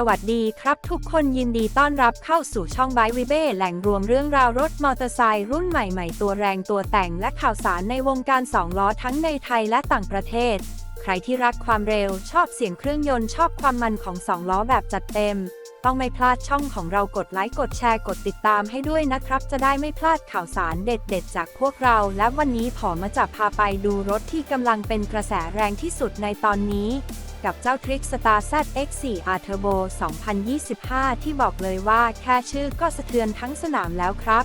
สวัสดีครับทุกคนยินดีต้อนรับเข้าสู่ช่องไบวิเบ้แหล่งรวมเรื่องราวรถมอเตอร์ไซค์รุ่นใหม่ๆ ตัวแรงตัวแต่งและข่าวสารในวงการสองล้อทั้งในไทยและต่างประเทศ ใครที่รักความเร็วชอบเสียงเครื่องยนต์ชอบความมันของสองล้อแบบจัดเต็ม ต้องไม่พลาดช่องของเรากดไลค์กดแชร์กดติดตามให้ด้วยนะครับ จะได้ไม่พลาดข่าวสารเด็ดๆ จากพวกเรา และวันนี้ผอมาจะพาไปดูรถที่กำลังเป็นกระแสแรงที่สุดในตอนนี้ กับเจ้าทริกสตาร์ ZX4R Turbo 2025 ที่บอกเลยว่าแค่ชื่อก็สะเทือนทั้งสนามแล้วครับ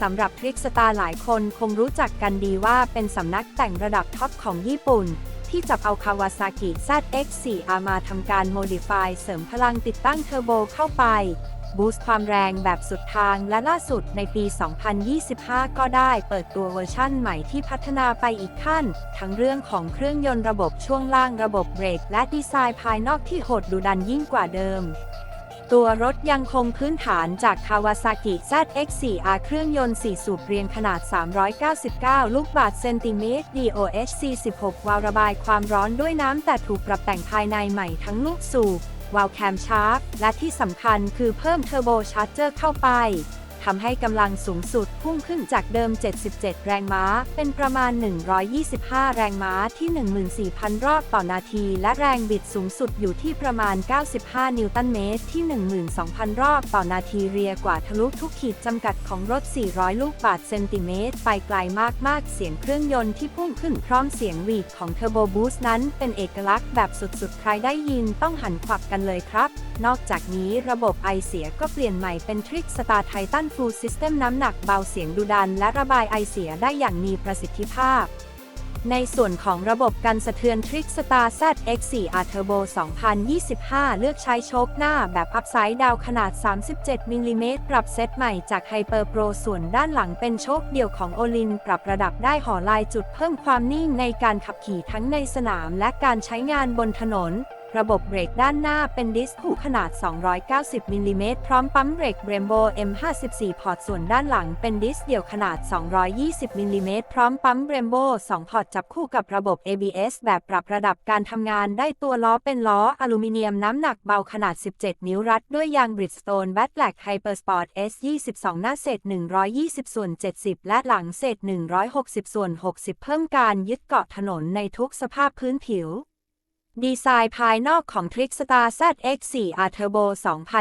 สำหรับทริกสตาร์หลายคนคงรู้จักกันดีว่าเป็นสำนักแต่งระดับท็อปของญี่ปุ่น ที่จับเอาคาวาซากิ ZX4R มาทำการโมดิฟายเสริมพลังติดตั้งเทอร์โบเข้าไป บูสต์ความแรงแบบสุดทางและล่าสุดในปี 2025 ก็ได้เปิดตัวเวอร์ชั่นใหม่ที่พัฒนาไปอีกขั้น ทั้งเรื่องของเครื่องยนต์ระบบช่วงล่างระบบเบรก และดีไซน์ภายนอกที่โหดดุดันยิ่งกว่าเดิมตัวรถยังคงพื้นฐานจาก Kawasaki ZX4R เครื่องยนต์ 4 สูบเรียงขนาด 399 ลูกบาศก์เซนติเมตร DOHC 16 วาล์วระบายความร้อนด้วยน้ำแต่ถูกปรับแต่งภายในใหม่ทั้งลูกสูบ วาล์วแคมชาร์ปและที่สำคัญคือเพิ่มเทอร์โบชาร์เจอร์เข้าไป ทำให้กำลังสูงสุดพุ่งขึ้นจากเดิม 77 แรงม้า เป็นประมาณ 125 แรงม้าที่ 14,000 รอบต่อนาที และแรงบิดสูงสุดอยู่ที่ประมาณ 95 นิวตันเมตรที่ 12,000 รอบต่อนาทีเรียกว่าทะลุทุกขีดจำกัดของรถ 400 ลูกบาศก์เซนติเมตร ไปไกลมาก ๆ เสียงเครื่องยนต์ที่พุ่งขึ้นพร้อมเสียงวีดของเทอร์โบบูสต์นั้นเป็นเอกลักษณ์แบบสุด ๆ ใครได้ยินต้องหันขวับกันเลยครับ นอกจากนี้ระบบไอเสียก็เปลี่ยนใหม่เป็นทริกสตาร์ไททันฟูลซิสเต็มน้ำหนักเบาเสียงดุดัน และระบายไอเสียได้อย่างมีประสิทธิภาพ ในส่วนของระบบกันสะเทือนทริกสตาร์ ZX4R Turbo 2025 เลือกใช้โชคหน้าแบบอัพไซด์ดาวขนาด 37มิลลิเมตรปรับเซตใหม่จากไฮเปอร์โปรส่วนด้านหลังเป็นโชคเดี่ยวของโอลิน ปรับระดับได้ห่อลายจุดเพิ่มความนิ่งในการขับขี่ทั้งในสนามและการใช้งานบนถนน ระบบเบรกด้านหน้าเป็นดิสคู่ขนาด 290มิลลิเมตรพร้อมปั๊มเบรก Brembo M54 พอร์ตส่วนด้านหลังเป็นดิสเดี่ยวขนาด 220มิลลิเมตรพร้อมปั๊ม Brembo 2พอร์ตจับคู่กับระบบ ABS แบบปรับระดับการทำงานได้ตัวล้อเป็นล้ออลูมิเนียมน้ำหนักเบาขนาด 17 นิ้วรัดด้วยยาง Bridgestone b a t Black Hypersport S22 หน้าเศษ 120 ส่วน 70 และหลังเศษ 160 ส่วน 60 เพิ่มการยึดเกาะถนนในทุกสภาพพื้นผิว ดีไซน์ภายนอกของ Trickstar ZX4R Turbo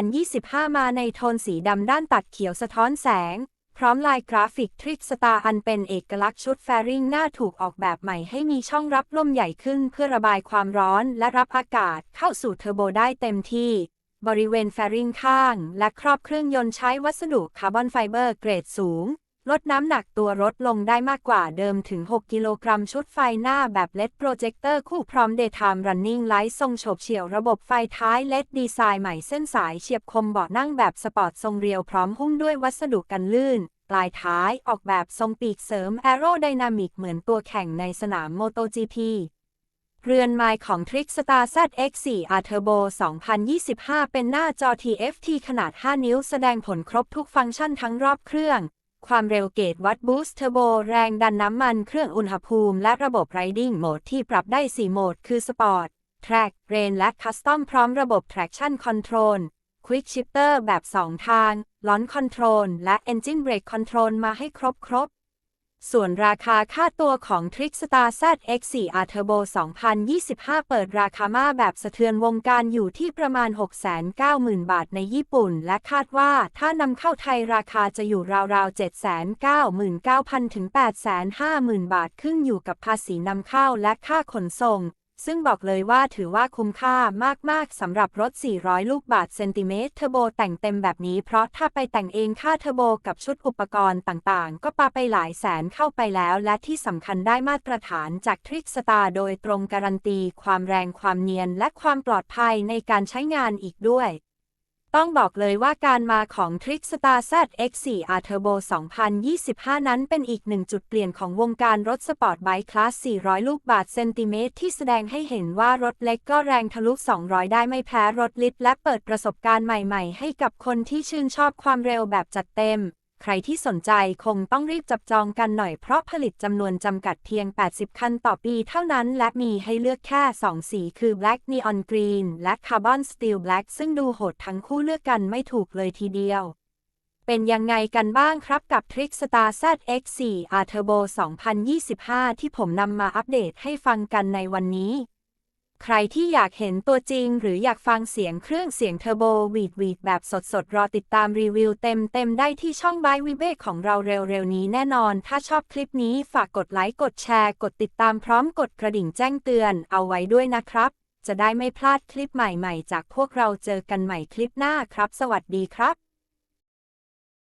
2025 มาในโทนสีดำด้านตัดเขียวสะท้อนแสง พร้อมลายกราฟิก Trickstar อันเป็นเอกลักษณ์ชุดแฟริงหน้าถูกออกแบบใหม่ให้มีช่องรับลมใหญ่ขึ้นเพื่อระบายความร้อนและรับอากาศเข้าสู่เทอร์โบได้เต็มที่ บริเวณแฟริงข้าง และครอบเครื่องยนต์ใช้วัสดุคาร์บอนไฟเบอร์เกรดสูง ลดน้ำหนักตัวรถลงได้มากกว่าเดิมถึง 6 กิโลกรัมชุดไฟหน้าแบบเลดโปรเจคเตอร์คู่พร้อม Daytime Running Light ทรงโฉบเฉี่ยวระบบไฟท้ายเลดดีไซน์ใหม่เส้นสายเฉียบคมเบาะนั่งแบบสปอร์ตทรงเรียวพร้อมหุ้มด้วยวัสดุกันลื่น ปลายท้ายออกแบบทรงปีกเสริม Aerodynamic เหมือนตัวแข่งในสนาม MotoGP เรือนไมล์ของ Trickstar ZX4R Turbo 2025 เป็นหน้าจอ TFT ขนาด 5 นิ้วแสดงผลครบทุกฟังก์ชันทั้งรอบเครื่อง ความเร็วเกตวัดบูสต์เทอร์โบแรงดันน้ำมันเครื่องอุณหภูมิ และระบบไรดิ n งโหมดที่ปรับได้ 4 โหมด คือสปอร์ตแทร็กเรนและคัสตอมพร้อมระบบ Traction Control Quick Shifter แบบ 2 ทาง Launch Control และ Engine Brake Control มาให้ครบครบ ส่วนราคาค่าตัวของ Trickstar ZX4R Turbo 2025 เปิดราคามาแบบสะเทือนวงการอยู่ที่ประมาณ 690,000 บาทในญี่ปุ่น และคาดว่าถ้านำเข้าไทยราคาจะอยู่ราวๆ 799,000 ถึง 850,000 บาทขึ้นอยู่กับภาษีนำเข้าและค่าขนส่ง ซึ่งบอกเลยว่าถือว่าคุ้มค่ามาก ๆ สำหรับรถ 400 ลูกบาทเซนติเมตรเทอร์โบแต่งเต็มแบบนี้ เพราะถ้าไปแต่งเองค่าเทอร์โบกับชุดอุปกรณ์ต่างๆ ก็ปาไปหลายแสนเข้าไปแล้ว และที่สำคัญได้มาตรฐานจากทริกสตาร์โดยตรงการันตี ความแรงความเนียนและความปลอดภัยในการใช้งานอีกด้วย ต้องบอกเลยว่าการมาของ Trickstar ZX4R Turbo 2025 นั้นเป็นอีกหนึ่งจุดเปลี่ยนของวงการรถสปอร์ตไบค์คลาส 400 ลูกบาทเซนติเมตรที่แสดงให้เห็นว่ารถเล็กก็แรงทะลุ 200 ได้ไม่แพ้รถลิตรและเปิดประสบการณ์ใหม่ๆ ให้กับคนที่ชื่นชอบความเร็วแบบจัดเต็ม ใครที่สนใจคงต้องรีบจับจองกันหน่อยเพราะผลิตจำนวนจำกัดเพียง 80 คันต่อปีเท่านั้น และมีให้เลือกแค่ 2 สีคือ Black Neon Green และ Carbon Steel Black ซึ่งดูโหดทั้งคู่เลือกกันไม่ถูกเลยทีเดียว เป็นยังไงกันบ้างครับกับ Trickstar ZX4 R Turbo 2025 ที่ผมนำมาอัปเดตให้ฟังกันในวันนี้ ใครที่อยากเห็นตัวจริง หรืออยากฟังเสียงเครื่องเสียงเทอร์โบวีดวีดแบบสดๆ รอติดตามรีวิวเต็มๆ ได้ที่ช่องบายวิเบกของเราเร็วๆ นี้แน่นอน ถ้าชอบคลิปนี้ฝากกดไลค์ กดแชร์ กดติดตามพร้อมกดกระดิ่งแจ้งเตือนเอาไว้ด้วยนะครับ จะได้ไม่พลาดคลิปใหม่ๆ จากพวกเราเจอกันใหม่คลิปหน้าครับ สวัสดีครับ